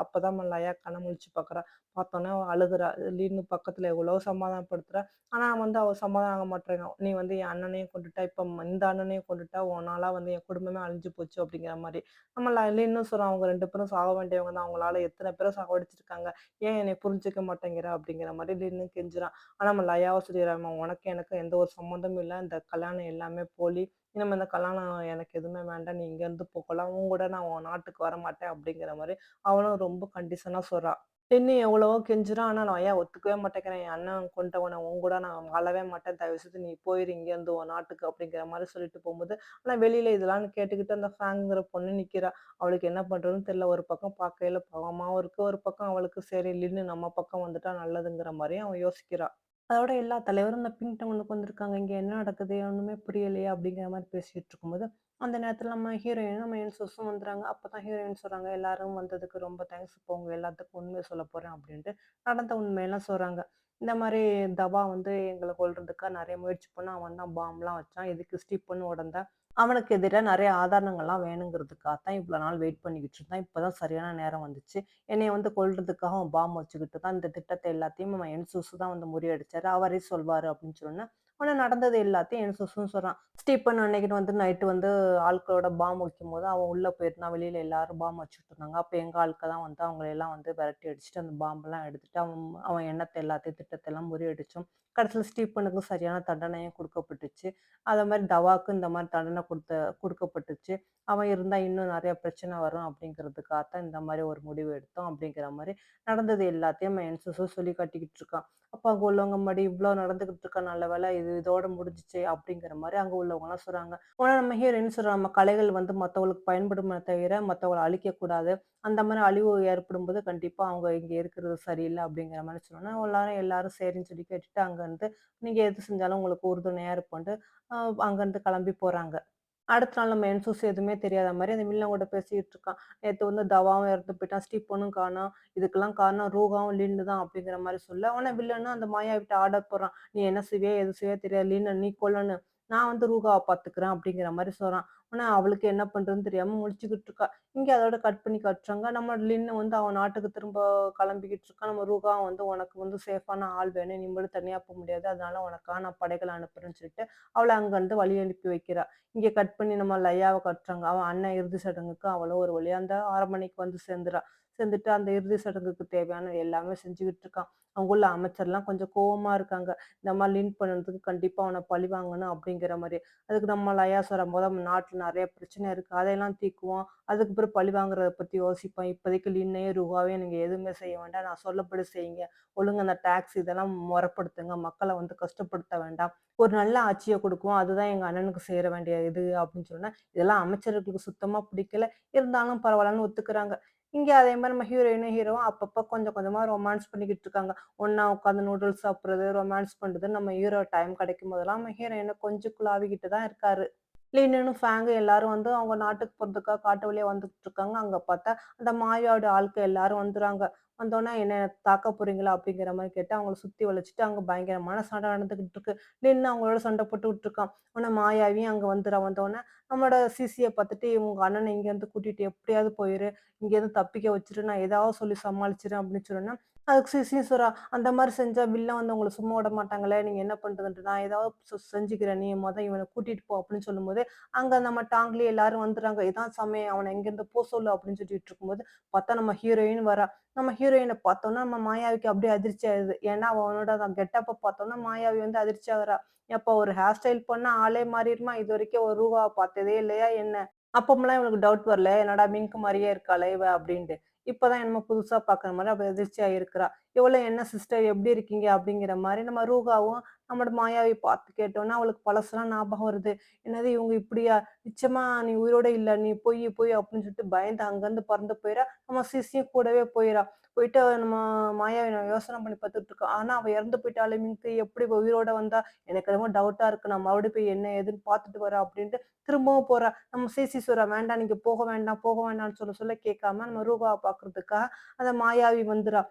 அப்பதான் நம்ம மல்லையா கண்ண முழிச்சு பார்க்குறா பார்த்தோன்னே அவ அழுகுறா. லீன்னு பக்கத்தில் எவ்வளோ சமாதானப்படுத்துகிறா ஆனால் வந்து அவள் சமாதானம் ஆக மாட்டேங்க நீ வந்து என் அண்ணனையும் கொண்டுட்டா இப்போ இந்த அண்ணனையும் கொண்டுட்டா உன்னால வந்து என் குடும்பமே அழிஞ்சு போச்சு அப்படிங்கிற மாதிரி. நம்ம லீன்னு சொல்கிறோம் அவங்க ரெண்டு பேரும் சாக வேண்டியவங்க தான். அவங்களால எத்தனை பேரும் சாகடிச்சிருக்காங்க? ஏன் என்னை புரிஞ்சுக்க மாட்டேங்கிற அப்படிங்கிற மாதிரி நின்று கெஞ்சுறான். ஆனா நம்ம லயாவை சொல்லிடுறாங்க உனக்கு எனக்கு எந்த ஒரு சம்மந்தமும் இல்லை. இந்த கல்யாணம் எல்லாமே போலி. நம்ம இந்த கல்யாணம் எனக்கு எதுவுமே வேண்டாம். நீ இங்கேருந்து போகலாம். உன் கூட நான் உன் நாட்டுக்கு வர மாட்டேன் அப்படிங்கிற மாதிரி அவனும் ரொம்ப கண்டிஷனாக சொல்கிறான் இன்னும் எவ்வளவோ கெஞ்சுறான். ஆனா நான் ஏன் ஒத்துக்கவே மாட்டேங்கிறேன். என் அண்ணன் கொண்டவனை உன் கூட நான் வாழவே மாட்டேன். தயவு செய்து நீ போயிரு இங்கேருந்து உன் நாட்டுக்கு அப்படிங்கிற மாதிரி சொல்லிட்டு போகும்போது ஆனா வெளியில இதெல்லாம் கேட்டுக்கிட்டு அந்த ஃபேங்கிற பொண்ணு நிக்கிறா. அவளுக்கு என்ன பண்றதுன்னு தெரியல. ஒரு பக்கம் பார்க்கையில பாவமாவும் இருக்கு. ஒரு பக்கம் அவளுக்கு சரி இல்லைன்னு நம்ம பக்கம் வந்துட்டா நல்லதுங்கிற மாதிரியும் அவன் யோசிக்கிறா. அதோட எல்லா தலைவரும் இந்த பிங்க் டவுனுக்கு வந்திருக்காங்க. இங்க என்ன நடக்குது? ஒண்ணுமே புரியலையே அப்படிங்கிற மாதிரி பேசிட்டு இருக்கும்போது அந்த நேரத்தில் நம்ம ஹீரோயின் நம்ம என்ஸோஸும் வந்துடுறாங்க அப்போ தான் ஹீரோயின் சொல்கிறாங்க எல்லாரும் வந்ததுக்கு ரொம்ப தேங்க்ஸ் இப்போ உங்கள் எல்லாத்துக்கும் உண்மையை சொல்ல போகிறேன் அப்படின்ட்டு நடந்த உண்மையெல்லாம் சொல்கிறாங்க இந்த மாதிரி தவா வந்து எங்களை கொள்றதுக்காக நிறைய முயற்சி பண்ண அவன் தான் பாம்லாம் வச்சான். இதுக்கு ஸ்டிப்புன்னு உடந்தா? அவனுக்கு எதிராக நிறைய ஆதாரங்கள்லாம் வேணுங்கிறதுக்காக தான் இவ்வளோ நாள் வெயிட் பண்ணிக்கிட்டு இருந்தான். இப்பதான் சரியான நேரம் வந்துச்சு. என்னை வந்து கொல்றதுக்காக அவன் பாம் வச்சுக்கிட்டு தான் இந்த திட்டத்தை எல்லாத்தையும் அவன் சூசு தான் வந்து முறியடிச்சார். அவரே சொல்வார் அப்படின்னு சொன்னா ஆனால் நடந்தது எல்லாத்தையும் என் சுசுன்னு சொல்கிறான் ஸ்டீப்பன் அன்னைக்கு வந்து நைட்டு வந்து ஆட்களோட பாம் வைக்கும் போது அவன் உள்ளே போயிருந்தான் வெளியில் எல்லாரும் பாம் வச்சுட்டு இருந்தாங்க. அப்போ எங்கள் ஆட்கள் தான் வந்து அவங்களெல்லாம் வந்து விரட்டி அடிச்சுட்டு அந்த பாம்பெல்லாம் எடுத்துட்டு அவன் அவன் எண்ணத்தை எல்லாத்தையும் திட்டத்தை எல்லாம் முறியடிச்சோம். கடைசியில் ஸ்டீப்பனுக்கு சரியான தண்டனையும் கொடுக்கப்பட்டுச்சு. அதே மாதிரி தவாக்கு இந்த மாதிரி தண்டனை கொடுத்த கொடுக்கப்பட்டுச்சு. அவன் இருந்தால் இன்னும் நிறைய பிரச்சனை வரும் அப்படிங்கிறதுக்காக தான் இந்த மாதிரி ஒரு முடிவு எடுத்தோம் அப்படிங்கிற மாதிரி நடந்தது எல்லாத்தையும் என்சஸும் சொல்லி காட்டிக்கிட்டு இருக்கான். அப்போ அங்கே உள்ளவங்க மடி இவ்வளோ நடந்துக்கிட்டு இருக்கா நல்ல வேலை இது இதோட முடிஞ்சிச்சு அப்படிங்கிற மாதிரி அங்கே உள்ளவங்கலாம் சொல்கிறாங்க சொல்றாங்க நம்ம ஹீரோயின் சொல்கிறோம் நம்ம கலைகள் வந்து மற்றவங்களுக்கு பயன்படுமே தவிர மற்றவங்களை அழிக்கக்கூடாது. அந்த மாதிரி அழிவு ஏற்படும் போது அவங்க இங்கே இருக்கிறது சரியில்லை அப்படிங்கிற மாதிரி சொன்னோன்னா எல்லாரும் எல்லாரும் சரின்னு சொல்லி கேட்டுட்டு அங்க வந்து நீங்க எது செஞ்சாலும் உங்களுக்கு உறுதுணையாக இருப்போன்ட்டு ஆஹ் அங்க இருந்து கிளம்பி போறாங்க. அடுத்த நாள் நம்ம என்சூஸ் எதுவுமே தெரியாத மாதிரி அந்த வில்லன் கூட பேசிகிட்டு இருக்கான். நேத்து வந்து தவாவும் இறந்து போயிட்டான் ஸ்டீப்பனும் காணும். இதுக்கெல்லாம் காரணம் ரூகாவும் லின்னு தான் அப்படிங்கிற மாதிரி சொல்ல. ஆனா வில்லன்னு அந்த மாயா விட்டு ஆர்டர் போடுறான். நீ என்ன செய்வியா எது செய்வியா தெரியாது. லின்னு நீ கொல்லன்னு. நான் வந்து ரூகாவை பார்த்துக்கிறேன் அப்படிங்கிற மாதிரி சொல்கிறான் ஆனா அவளுக்கு என்ன பண்றதுன்னு தெரியாம முடிச்சுக்கிட்டு இருக்கா. இங்க அதோட கட் பண்ணி காட்டுறாங்க. நம்ம லின்னு வந்து அவன் நாட்டுக்கு திரும்ப கிளம்பிக்கிட்டு இருக்கான் நம்ம ரூகா வந்து உனக்கு வந்து சேஃபான ஆள் வேணும். நீ மட்டும் தனியா போக முடியாது. அதனால உனக்கா நான் படைகளை அனுப்புறேன்னு சொல்லிட்டு அவளை அங்க இருந்து வழி அனுப்பி வைக்கிறா. இங்க கட் பண்ணி நம்ம லையாவை கட்டுறாங்க. அவன் அண்ணன் இறுதி சடங்குக்கு அவளும் ஒரு வழியா அந்த அரண்மனைக்கு வந்து சேர்ந்துறா. சேர்ந்துட்டு அந்த இறுதி சடங்குக்கு தேவையான எல்லாமே செஞ்சுக்கிட்டு இருக்கான் அவங்க உள்ள அமைச்சர்லாம் கொஞ்சம் கோவமா இருக்காங்க. இந்த மாதிரி லிங்க் பண்ணதுக்கு கண்டிப்பா அவனை பழி வாங்கணும் அப்படிங்கிற மாதிரி. அதுக்கு நம்ம லயாஸ் வரும்போது போது நம்ம நாட்டுல நிறைய பிரச்சனை இருக்கு. அதையெல்லாம் தீக்குவோம் அதுக்கு பிறகு பழி வாங்குறத பத்தி யோசிப்போம் இப்போதைக்கு லின்னே ரூபாவே நீங்க எதுவுமே செய்ய வேண்டாம். நான் சொல்லப்படி செய்யுங்க. ஒழுங்கு அந்த டேக்ஸ் இதெல்லாம் முறைப்படுத்துங்க. மக்களை வந்து கஷ்டப்படுத்த வேண்டாம். ஒரு நல்ல ஆட்சியை கொடுக்குவோம் அதுதான் எங்கள் அண்ணனுக்கு சேர வேண்டிய இது அப்படின்னு சொன்னால் இதெல்லாம் அமைச்சர்களுக்கு சுத்தமாக பிடிக்கல. இருந்தாலும் பரவாயில்லன்னு ஒத்துக்கிறாங்க. இங்கே அதே மாதிரி நம்ம ஹீரோயினும் ஹீரோவும் அப்பப்போ கொஞ்சம் கொஞ்சமாக ரொமான்ஸ் பண்ணிக்கிட்டு இருக்காங்க. ஒன்றா உட்காந்து நூடுல்ஸ் சாப்பிட்றது ரொமான்ஸ் பண்ணுறது நம்ம ஹீரோ டைம் கிடைக்கும் போதெல்லாம் நம்ம ஹீரோயினை கொஞ்சம் குழாவிக்கிட்டு தான் இருக்காரு. லின்னு ஃபேங்கு எல்லாரும் வந்து அவங்க நாட்டுக்கு போறதுக்காக காட்டு வழியா வந்துட்டு இருக்காங்க. அங்க பார்த்தா அந்த மாயோட ஆட்கள் எல்லாரும் வந்துறாங்க வந்தோன்னா என்ன தாக்க போறீங்களா அப்படிங்கிற மாதிரி கேட்டு அவங்கள சுத்தி வளைச்சிட்டு அங்க பயங்கரமான சண்டை நடந்துகிட்டு இருக்கு. லின்னு அவங்களோட சண்டை போட்டுக்கிட்டு இருக்கான் உன்னை மாயாவையும் அங்க வந்துடா வந்தோடனே நம்மளோட சிசியை பார்த்துட்டு இவங்க அண்ணனை இங்க இருந்து கூட்டிட்டு எப்படியாவது போயிரு. இங்க இருந்து தப்பிக்க வச்சிரு. நான் ஏதாவது சொல்லி சமாளிச்சிரு அப்படின்னு சொன்னோன்னா அதுக்கு சிசியும் அந்த மாதிரி செஞ்சா பில்லாம் வந்து உங்களை சும்மா விட மாட்டாங்களே நீங்க என்ன பண்றதுன்ட்டு நான் ஏதாவது செஞ்சுக்கிறேன். நீ மொதல் இவனை கூட்டிட்டு போ அப்படின்னு சொல்லும்போது அங்க நம்ம டாங்லி எல்லாரும் வந்துடுறாங்க. இதான் சமயம். அவனை எங்கிருந்து போ சொல்லு அப்படின்னு சொல்லிட்டு இருக்கும்போது பார்த்தா நம்ம ஹீரோயின் வரா. நம்ம ஹீரோயினை பார்த்தோம்னா நம்ம மாயாவிக்கு அப்படியே அதிர்ச்சி ஆகுது ஏன்னா அவனோட கெட்டப்பை பார்த்தோம்னா மாயாவி வந்து அதிர்ச்சி ஆகுறா. எப்ப ஒரு ஹேர் ஸ்டைல் பண்ணா ஆளே மாறிடுமா? இது வரைக்கும் ஒரு ரூபா பார்த்ததே இல்லையா? என்ன? அப்போமெல்லாம் இவனுக்கு டவுட் வரல. என்னடா மிங்க் மாதிரியே இருக்காளே இவ அப்படின்ட்டு. இப்போதான் என்னமோ புதுசாக பார்க்குற மாதிரி அவள் எதிர்ச்சியாக இருக்கிறா. எவ்வளோ என்ன சிஸ்டர் எப்படி இருக்கீங்க? அப்படிங்கிற மாதிரி நம்ம ரூகாவும் நம்மளோட மாயாவை பார்த்து கேட்டோம்னா அவளுக்கு பழசுலாம் ஞாபகம் வருது. என்னது இவங்க இப்படியா நிச்சயமா நீ உயிரோட இல்லை நீ போய் பொய் அப்படின்னு சொல்லிட்டு பயந்து அங்கேருந்து பறந்து போயிடா நம்ம சிசியும் கூடவே போயிடா போயிட்டு நம்ம மாயாவி நம்ம யோசனை பண்ணி பார்த்துட்டு இருக்கோம் ஆனால் அவள் இறந்து போயிட்டாளே மிங்க் எப்படி உயிரோட வந்தா? எனக்கு என்னமோ டவுட்டாக இருக்கு. நான் மறுபடியும் போய் என்ன ஏதுன்னு பார்த்துட்டு வரேன் அப்படின்ட்டு திரும்பவும் போறா. நம்ம சிசி சொல்கிறா "வேண்டாம் நீங்கள் போக வேண்டாம், போக வேண்டாம்னு" சொல்ல சொல்ல கேட்காம நம்ம ரூபாவ பார்க்கறதுக்காக அந்த மாயாவி வந்துடா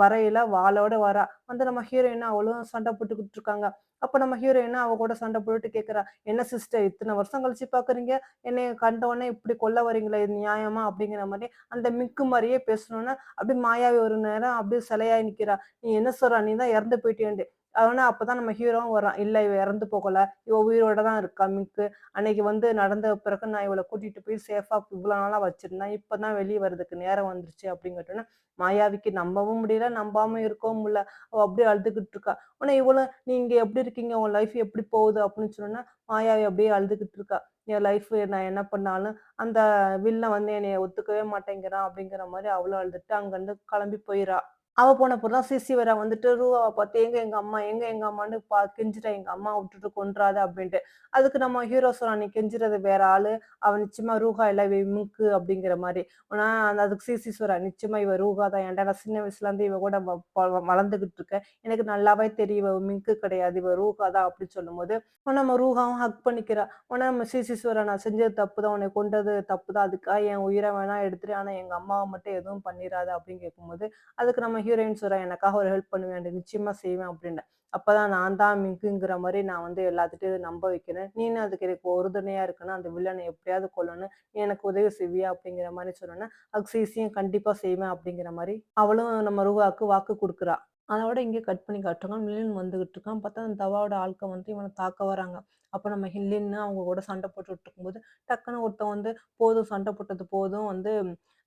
வரையில வாளோட வரா. வந்து நம்ம ஹீரோயினா அவளும் சண்டை போட்டுக்கிட்டு இருக்காங்க. அப்ப நம்ம ஹீரோயினா அவ கூட சண்டை போட்டுட்டு கேக்குறா "என்ன சிஸ்டர் இத்தனை வருஷம் கழிச்சு பார்க்குறீங்க. என்னைய கண்டவொன்னே இப்படி கொல்ல வரீங்களே! இது நியாயமா?" அப்படிங்கிற மாதிரி அந்த மிக்கு மாதிரியே பேசணும்னா அப்படியே மாயாவி ஒரு நேரம் அப்படியே சிலையாய் நிக்கிறா. "நீ என்ன சொல்ற? நீ தான் இறந்து போயிட்டியேன்ட்டு." ஆனா அப்பதான் நம்ம ஹீரோவும் வரான். "இல்ல இவ இறந்து போகல. இவ உயிரோட தான் இருக்கா மிக்கு. அன்னைக்கு வந்து நடந்த பிறகு நான் இவளை கூட்டிட்டு போய் சேஃபா இவ்வளோ நாளா வச்சிருந்தேன். இப்பதான் வெளியே வரதுக்கு நேரம் வந்துருச்சு." அப்படின்னு மாயாவிக்கு நம்பவும் முடியல, நம்பாம இருக்கவும் முடியல. அவ அப்படியே அழுதுகிட்டு இருக்கா. உடனே இவளும், "நீங்க எப்படி இருக்கீங்க? உன் லைஃப் எப்படி போகுது?" அப்படின்னு சொன்னோன்னா மாயாவி அப்படியே அழுதுகிட்டு இருக்கா. "என் லைஃப் நான் என்ன பண்ணாலும் அந்த வில்ல வந்து என்னைய ஒத்துக்கவே மாட்டேங்கிறான்." அப்படிங்கிற மாதிரி அவ்வளோ அழுதுட்டு அங்கேருந்து கிளம்பி போயிறா. அவள் போனப்பதான் சிசிவரா தான் சிசி வந்துட்டு ரூவாவை பார்த்து, "எங்க எங்க அம்மா? எங்க எங்க அம்மான்னு?" பா கெஞ்சிட்டா "எங்க அம்மா விட்டுட்டு கொன்றாத" அப்படின்ட்டு. அதுக்கு நம்ம ஹீரோ சொல்றான், "நீ கெஞ்சுறது வேற ஆளு. அவன் நிச்சயமா ரூஹா இல்ல. இவ அப்படிங்கிற மாதிரி ஆனா அதுக்கு சிசி சொல்றா, "நிச்சயமா இவ ரூஹா தான். ஏன்டா நான் சின்ன வயசுலேருந்து இவ கூட வளர்ந்துகிட்டு இருக்கேன். எனக்கு நல்லாவே தெரியும். இவ மிங்க்கு கிடையாது. இவ ரூஹா தான்" அப்படின்னு சொல்லும்போது, போது நம்ம ரூஹாவும் ஹக் பண்ணிக்கிறா. உடனே நம்ம சிசி சொல்றா, "நான் செஞ்சது தப்பு தான். உன்னை கொண்டது தப்பு தான். அதுக்காக என் உயிரை வேணா எடுத்துட்டு ஆனா எங்க அம்மாவை மட்டும் எதுவும் பண்ணிடாத அப்படின்னு கேட்கும்போது, அதுக்கு நம்ம ஹீரோயின் சொல்றா, "எனக்காக ஒரு ஹெல்ப் பண்ணுவேன் "நிச்சயமா செய்வேன்" அப்படின்ட்டு அப்பதான் நான் தான் மிங்குங்கிற மாதிரி நான் வந்து எல்லாத்துட்டையும் நம்ப வைக்கிறேன். நீனும் அதுக்கு எனக்கு உறுதுணையா இருக்கணும். அந்த வில்லனை எப்படியாவது கொள்ளணும் நீ எனக்கு உதவி செய்வியா? அப்படிங்கிற மாதிரி சொன்னோன்னா அதுக்கு சிசியும் கண்டிப்பா செய்வேன் அப்படிங்கிற மாதிரி அவளும் நம்ம ரூஹாவுக்கு வாக்கு கொடுக்குறா அதோட இங்கே கட் பண்ணி காட்டுறாங்க. வில்லன் வந்துகிட்டு இருக்கான். பார்த்தா அந்த தவாவோட ஆட்கள் வந்து இவனை தாக்க வராங்க. அப்போ நம்ம ஹில்லின்னு அவங்க கூட சண்டை போட்டுட்டு இருக்கும்போது, டக்குனு ஒருத்தன் வந்து, "போதும் சண்டை போட்டது போதும். வந்து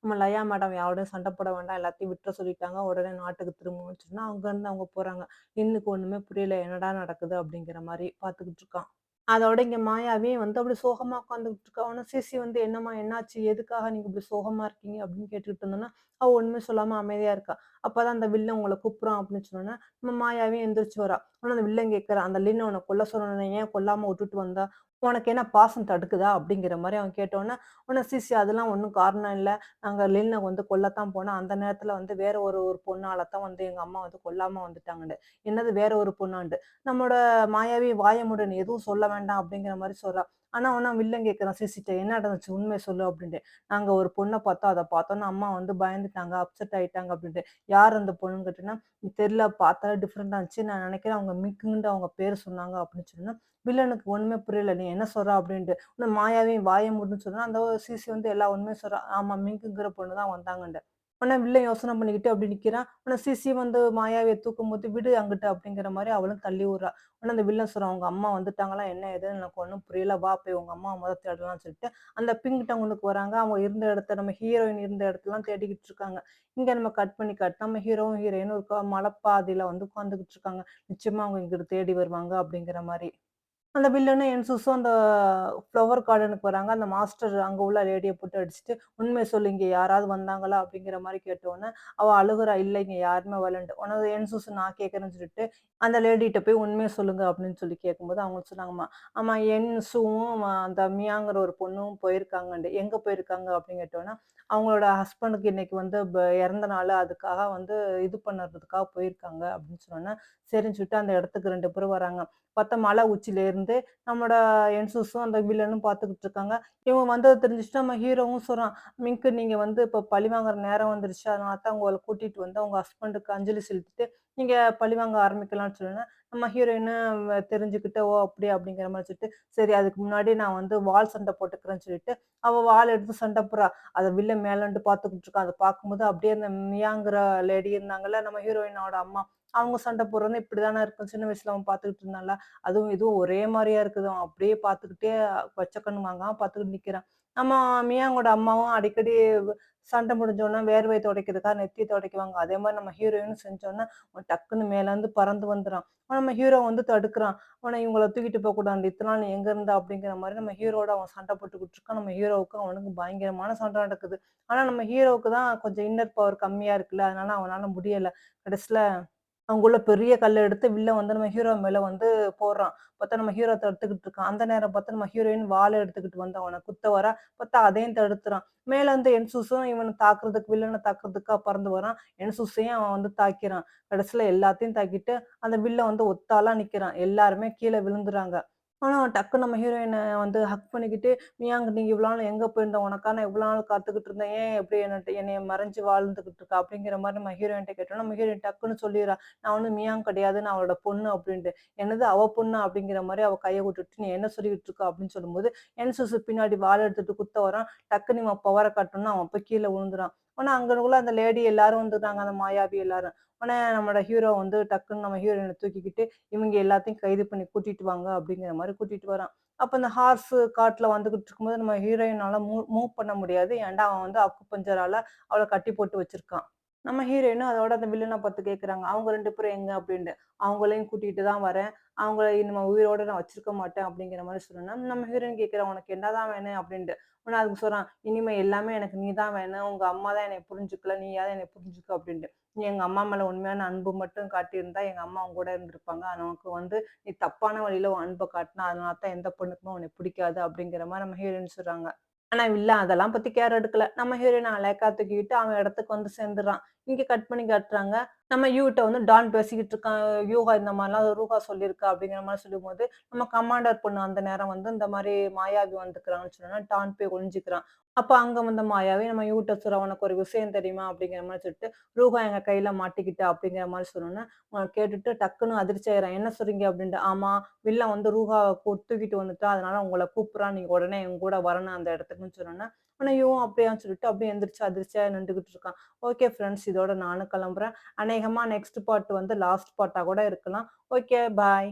நம்ம லயா மேடம் யாரோடையும் சண்டை போட வேண்டாம். எல்லாத்தையும் விட்டுற சொல்லிட்டாங்க. உடனே நாட்டுக்கு திரும்பணும்னு சொன்னா, அங்கருந்து அவங்க போறாங்க. இன்னுக்கு ஒண்ணுமே புரியல. என்னடா நடக்குது? அப்படிங்கிற மாதிரி பார்த்துக்கிட்டு இருக்கான். அதோட இங்க மாயாவே வந்து அப்படியே சோகமா உட்காந்துகிட்டு இருக்கா. உடனே சிசி வந்து, "என்னம்மா என்னாச்சு? எதுக்காக நீங்க இப்படி சோகமா இருக்கீங்க?" அப்படின்னு கேட்டுக்கிட்டு இருந்தோன்னா, அவ ஒண்ணுமே சொல்லாம அமைதியா இருக்கா. அப்பதான் அந்த வில்லன் உங்களை கூப்பிடும் அப்படின்னு சொன்னோன்னா நம்ம மாயாவே எந்திரிச்சு வரா. உடனே அந்த வில்லன் கேட்கறான், "அந்த லின்ன உன்ன கொல்ல சொன்னேனே, ஏன் கொல்லாம விட்டுட்டு வந்தா உனக்கு என்ன பாசம் தடுக்குதா?" அப்படிங்கிற மாதிரி அவன் கேட்டோன்னே உன்னை சிசி, "அதெல்லாம் ஒன்றும் காரணம் இல்லை நாங்கள் லின்னை வந்து கொல்லத்தான் போனோம். அந்த நேரத்தில் வந்து வேற ஒரு ஒரு பொண்ணால தான் வந்து எங்கள் அம்மா வந்து கொல்லாமல் வந்துட்டாங்கன்னு." "என்னது வேற ஒரு பொண்ணாண்டு நம்மோட மாயாவி வாயமுடன் எதுவும் சொல்ல வேண்டாம் அப்படிங்கிற மாதிரி சொல்கிறான் ஆனால் உடனே வில்லன் கேட்குறான் சிசிட்ட, "என்ன நடந்துச்சு? உண்மை சொல்லு" அப்படின்ட்டு. நாங்கள் ஒரு பொண்ணை பார்த்தோம். அதை பார்த்தோன்னா அம்மா வந்து பயந்துட்டாங்க. அப்செட் ஆயிட்டாங்க" அப்படின்ட்டு. "யார் அந்த பொண்ணுன்னு கேட்டோன்னா தெரியல பார்த்தாலே டிஃப்ரெண்டாக இருந்துச்சு. நான் நினைக்கிறேன் அவங்க மிக்குன்ட்டு அவங்க பேர் சொன்னாங்க" அப்படின்னு சொன்னோனே, வில்லனுக்கு ஒன்றுமே புரியல. "நீ என்ன சொல்ற?" அப்படின்ட்டு. உடனே மாயாவையும் வாய மூடுன்னு சொன்னா, அந்த சிசி வந்து எல்லா ஒன்றுமே சொல்கிறான் ஆமாம் மிங்குங்கிற பொண்ணு தான் வந்தாங்கன்ட்டு." உடனே வில்லன் யோசனை பண்ணிக்கிட்டு அப்படி நிற்கிறான் உடனே சிசி வந்து மாயாவிய தூக்கும்போது, "விடு அங்கிட்டு" அப்படிங்கிற மாதிரி அவளும் தள்ளி விடுறா. உடனே அந்த வில்லன் சொல்கிறான் "உங்க அம்மா வந்துட்டாங்களா? என்ன ஏதுன்னு எனக்கு ஒன்றும் புரியல. வா போய் உங்கள் அம்மா முதல் தேடலாம்னு" சொல்லிட்டு, அந்த பிங்க் டவுனுக்கு வராங்க. அவங்க இருந்த இடத்த நம்ம ஹீரோயின் இருந்த இடத்துலாம் தேடிக்கிட்டு இருக்காங்க. இங்கே நம்ம கட் பண்ணி கட் நம்ம ஹீரோவும், ஹீரோயினும் ஒரு மலைப்பாதையில வந்து உட்காந்துக்கிட்டு இருக்காங்க. நிச்சயமாக அவங்க இங்கிட்டு தேடி வருவாங்க அப்படிங்கிற மாதிரி அந்த வில்லனும் என்சுஸும் அந்த ஃப்ளவர் கார்டனுக்கு வராங்க. அந்த மாஸ்டர் அங்கே உள்ள லேடியை போட்டு அடிச்சுட்டு, உண்மை சொல்லு இங்கே யாராவது வந்தாங்களா?" அப்படிங்கிற மாதிரி கேட்டோன்னே அவள் அழுகுறா, இல்லை இங்கே யாருமே வரலன்ட்டு." என் என்சுஸ் நான் கேட்குறேன்னு சொல்லிட்டு, அந்த லேடிகிட்ட போய் உண்மை சொல்லுங்க" அப்படின்னு சொல்லி கேட்கும்போது, அவங்க சொன்னாங்கம்மா, "ஆமா என்சுவும் அந்த மியாங்கிற ஒரு பொண்ணும் போயிருக்காங்கண்டு எங்கே போயிருக்காங்க?" அப்படின்னு கேட்டோன்னா அவங்களோட ஹஸ்பண்டுக்கு இன்னைக்கு வந்து இறந்த நாள் அதுக்காக வந்து இது பண்ணுறதுக்காக போயிருக்காங்க அப்படின்னு சொன்னோன்னே சரின்னு சொல்லிட்டு அந்த இடத்துக்கு ரெண்டு பேரும் வராங்க. பார்த்தா மலை உச்சியிலேருந்து இருந்து நம்மோட என்சுஸும் அந்த வில்லனும் பார்த்துக்கிட்டு இருக்காங்க. இவன் வந்தது தெரிஞ்சுச்சுட்டு நம்ம ஹீரோவும் சொல்கிறான் "மிங்க் நீங்கள் வந்து இப்போ பழி வாங்குற நேரம் வந்துருச்சு. அதனால தான் உங்களை கூட்டிட்டு வந்து அவங்க ஹஸ்பண்டுக்கு அஞ்சலி செலுத்திட்டு, நீங்கள் பழி வாங்க ஆரம்பிக்கலாம்னு" சொல்லுன்னா நம்ம ஹீரோயினும் தெரிஞ்சுக்கிட்டு, "ஓ! அப்படி அப்படிங்கிற மாதிரி சொல்லிட்டு, "சரி அதுக்கு முன்னாடி நான் வந்து வால் சண்டை போட்டுக்கிறேன்னு" சொல்லிட்டு, அவள் வால் எடுத்து சண்டை போடுறா. அதை வில்ல மேலேருந்து பார்த்துக்கிட்டு இருக்கான். அதை பார்க்கும்போது அப்படியே அந்த மியாங்கிற லேடி இருந்தாங்கல்ல, நம்ம ஹீரோயினோட அம்மா. அவங்க சண்டை போடுறது இப்படி தானே இருக்கும். சின்ன வயசுல அவன் பார்த்துக்கிட்டு இருந்தான்ல. அதுவும் இதுவும் ஒரே மாதிரியா இருக்குது. அவன் அப்படியே பார்த்துக்கிட்டே பச்சை கண்ணு வாங்காம பார்த்துக்கிட்டு நிக்கிறான். நம்ம மியாங்கோட அம்மாவும் அடிக்கடி சண்டை முடிஞ்சோன்னா வேர்வை துடைக்கிறதுக்காக நெத்தி துடைக்குவாங்க. அதே மாதிரி நம்ம ஹீரோயின் செஞ்சோன்னா அவன் டக்குன்னு மேலேருந்து பறந்து வந்துடுறான். அவன் நம்ம ஹீரோ வந்து தடுக்கிறான். அவனை இவங்கள தூக்கிட்டு போகக்கூடாது இத்தனை நாள் எங்க இருந்தா அப்படிங்கிற மாதிரி நம்ம ஹீரோட அவன் சண்டை போட்டுக்கிட்டு இருக்கான். நம்ம ஹீரோவுக்கு அவனுக்கு பயங்கரமான சண்டை நடக்குது. ஆனா நம்ம ஹீரோவுக்கு தான் கொஞ்சம் இன்னர் பவர் கம்மியா இருக்குல்ல. அதனால அவனால முடியல. கடைசியில அங்குள்ள பெரிய கல்லை எடுத்து வில்ல வந்து நம்ம ஹீரோ மேல வந்து போடுறான். பார்த்தா நம்ம ஹீரோ தடுத்துக்கிட்டு இருக்கான். அந்த நேரம் பார்த்தா நம்ம ஹீரோயின் வாழை எடுத்துக்கிட்டு வந்து அவனை. குத்த வர பார்த்தா அதையும் தடுத்துறான். மேல இருந்து என்சூஸும் இவனை தாக்குறதுக்கு வில்லனை தாக்குறதுக்கா பறந்து வரான். என்சூஸையும் அவன் வந்து தாக்கிறான். கடைசியில எல்லாத்தையும் தாக்கிட்டு அந்த வில்ல வந்து ஒத்தாலாம் நிக்கிறான். எல்லாருமே கீழே விழுந்துறாங்க. ஆனால் டக்குன்னு நம்ம ஹீரோயினை வந்து ஹக் பண்ணிக்கிட்டு மியாங்க நீங்கள் இவ்வளோ நாள் எங்கே போயிருந்த? உனக்கா நான் இவ்வளோ நாள் காத்துக்கிட்டு இருந்தேன். ஏன் எப்படி என்ன என்னை மறைஞ்சு வாழ்ந்துக்கிட்டு இருக்கா? அப்படிங்கிற மாதிரி நம்ம ஹீரோயின்ட்ட கேட்டோம் நம்ம ஹீரோயின் டக்குன்னு சொல்லிடுறா நான் வந்து மியாங் கிடையாது. நான் அவளோட பொண்ணு அப்படின்ட்டு. என்னது அவ பொண்ணு? அப்படிங்கிற மாதிரி அவள் கையை விட்டுட்டு நீ என்ன சொல்லிக்கிட்டு இருக்கா? அப்படின்னு சொல்லும்போது என் சுசு பின்னாடி வாழை எடுத்துட்டு குத்த வரான். டக்குன்னு இவன் பவரை காட்டணும்னா அவன் போய் கீழே விழுந்துறான். ஆனா அங்கனுக்குள்ள அந்த லேடி எல்லாரும் வந்துட்டாங்க அந்த மாயாவி எல்லாரும். உடனே நம்மளோட ஹீரோ வந்து டக்குன்னு நம்ம ஹீரோயினை தூக்கிக்கிட்டு இவங்க எல்லாத்தையும் கைது பண்ணி கூட்டிட்டு வாங்க அப்படிங்கிற மாதிரி கூட்டிட்டு வரான். அப்ப அந்த ஹார்ஸ் காட்டுல வந்துகிட்டு இருக்கும்போது நம்ம ஹீரோயினால மூவ் மூவ் பண்ண முடியாது. ஏன்டா அவன் வந்து அக்கு பஞ்சரால அவளை கட்டி போட்டு வச்சிருக்கான். நம்ம ஹீரோயினும் அதோட அந்த வில்லனை பார்த்து கேட்குறாங்க அவங்க ரெண்டு பேரும் எங்க அப்படின்ட்டு. அவங்களையும் கூட்டிட்டு தான் வரேன். அவங்கள நம்ம உயிரோட நான் வச்சிருக்க மாட்டேன் அப்படிங்கிற மாதிரி சொல்லணும். நம்ம ஹீரோயின் கேட்கிறேன் உனக்கு என்னதான் வேணும் அப்படின்ட்டு. உடனே அதுக்கு சொல்றான் இனிமே எல்லாமே எனக்கு நீ தான் வேணும். உங்க அம்மா தான் என்னை புரிஞ்சுக்கல. நீயாவது என்னை புரிஞ்சுக்க அப்படின்ட்டு. நீ எங்க அம்மா மேல உண்மையான அன்பு மட்டும் காட்டியிருந்தா எங்க அம்மா அவங்க கூட இருந்திருப்பாங்க. நமக்கு வந்து நீ தப்பான வழியில அன்பை காட்டினா அதனால தான் எந்த பொண்ணுக்குமே உன்னை பிடிக்காது அப்படிங்கிற மாதிரி நம்ம ஹீரோயின் சொல்றாங்க. ஆனா இல்ல அதெல்லாம் பத்தி கேர் எடுக்கல. நம்ம ஹீரோயின் அலைக்கா தூக்கிட்டு அவன் இடத்துக்கு வந்து சேர்ந்துடுறான். இங்கே கட் பண்ணி காட்டுறாங்க. நம்ம யூட்ட வந்து டான் பேசிக்கிட்டு இருக்கான். யூகா இந்த மாதிரிலாம் ரூகா சொல்லியிருக்கா அப்படிங்கிற மாதிரி சொல்லும்போது நம்ம கமாண்டர் பொண்ணு அந்த நேரம் வந்து இந்த மாதிரி மாயாவி வந்துக்கிறான்னு சொன்னோன்னா டான் போய் ஒழிஞ்சுக்கிறான் அப்போ அங்கே வந்த மாயாவி நம்ம யூட்ட சொல்ற உனக்கு ஒரு விஷயம் தெரியுமா அப்படிங்கிற மாதிரி சொல்லிட்டு ரூகா எங்கள் கையில் மாட்டிக்கிட்டா அப்படிங்கிற மாதிரி சொன்னோன்னே கேட்டுட்டு டக்குன்னு அதிர்ச்சி ஆயிரம். என்ன சொல்றீங்க? அப்படின்ட்டு ஆமாம் வில்ல வந்து ரூகா தூக்கிட்டு வந்துட்டா அதனால உங்களை கூப்பிட்றான். நீங்கள் உடனே எங்க கூட வரணும் அந்த இடத்துக்குன்னு சொன்னோன்னா ஆனால் ஐயோ அப்படியான்னு சொல்லிட்டு அப்படியே எந்திரிச்சு அதிர்ச்சியா நின்றுகிட்டு இருக்கான். ஓகே ஃப்ரெண்ட்ஸ் இதோட நானும் கிளம்புறேன். அநேகமா நெக்ஸ்ட் பார்ட் வந்து லாஸ்ட் பார்ட்டா கூட இருக்கலாம். Okay bye